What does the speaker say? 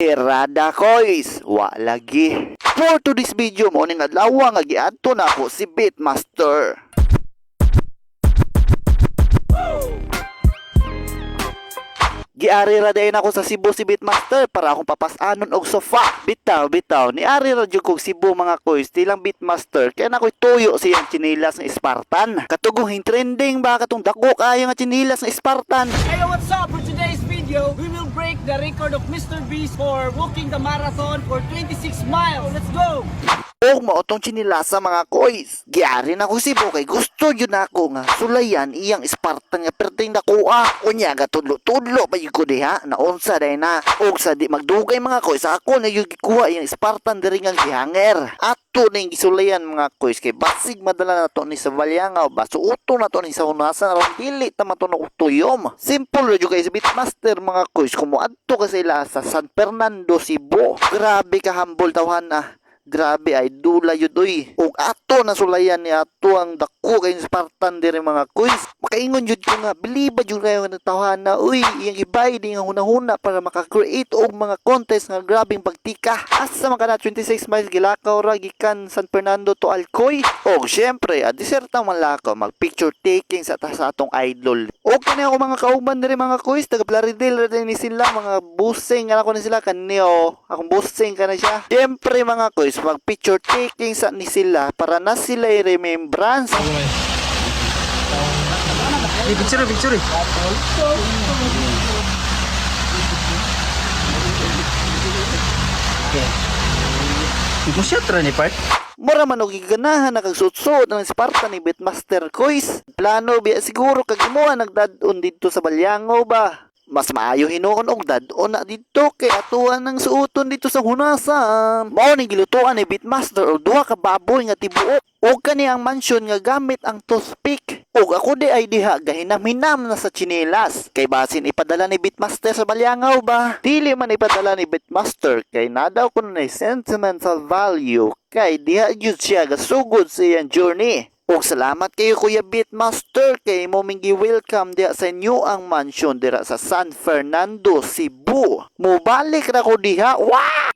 Irada kois, wa lagi. For to this video mo ning adlaw nga giadto na ako si Beatmaster. Giari ra dayon ako sa Cebu si Beatmaster para akong papasanon og sofa. Bitaw, bitaw, ni ari ra jud kog Cebu mga kois, tilang Beatmaster kaya na ko'y tuyo siyang chinilas ng Spartan. Katugong hin trending ba katong dako kayo nga chinilas ng Spartan. Hey, what's up? For today's video, we will break the record of Mr. Beast for walking the marathon for 26 miles. Let's go! Og mao tong chinilasa mga kois. Giari na ko si kay gusto yun ako nga sulayan iyang Spartan nga perting nakuha. Unya ga tudlo-tudlo pa ko diha na unsa na. Og sa di magdugay mga kois ako na yung gikuha iyang Spartan diri nga gihanger. Ato ning gisulayan mga kois kay basig madala na to ni sa Valyangaw ba suuto na to ni sa unasan aron dili ta matunog og tuyom. Simple jud kay sa Beatmaster mga kois kumuadto ka sila sa San Fernando Cebu. Grabe ka humble tawhan ah. Grabe ay dula yun oy. Ug ato na sulayan ni ato ang dako kay Spartan diri mga quiz. Makaingon jud ko nga biliba jud kayo nga tawhan na uy iyang ibay di nga hunahuna para maka-create og mga contest nga grabing pagtika. Asa man kana 26 miles gilakaw ra gikan San Fernando to Alcoy. Og syempre, a disertang manlakaw mag picture taking sa sa atong idol. Og kani ako mga kauban diri mga quiz taga Plaridel ra ni sila mga busing nga ako ni sila kanio. Akong busing ka na siya. Syempre mga quiz mag picture taking sa ni sila para na sila remembrance. Hey, picture, picture. Okay. Ikaw siya tra ni part? Mura man og giganahan na kagsutsod ng Sparta ni Beatmaster Kois. Plano biya siguro kag imo nagdadon dito sa Balyangaw ba? Mas maayo hinuon og dadon na dito kay atuan ng suoton dito sa hunasan. Mao ni gilutuan ni Beatmaster og duha ka baboy nga tibuok. Og kani ang mansion nga gamit ang toothpick. Og ako di ay diha gahinam-hinam na sa chinelas. Kay basin ipadala ni Beatmaster sa Balyangaw ba? Dili man ipadala ni Beatmaster kay nadaw ko na sentimental value kay diha jud siya gasugod sa iyang journey. Og salamat kayo Kuya Beatmaster kay mo welcome diha sa inyo ang mansion dira sa San Fernando, Cebu. Mubalik ra ko diha. Wow!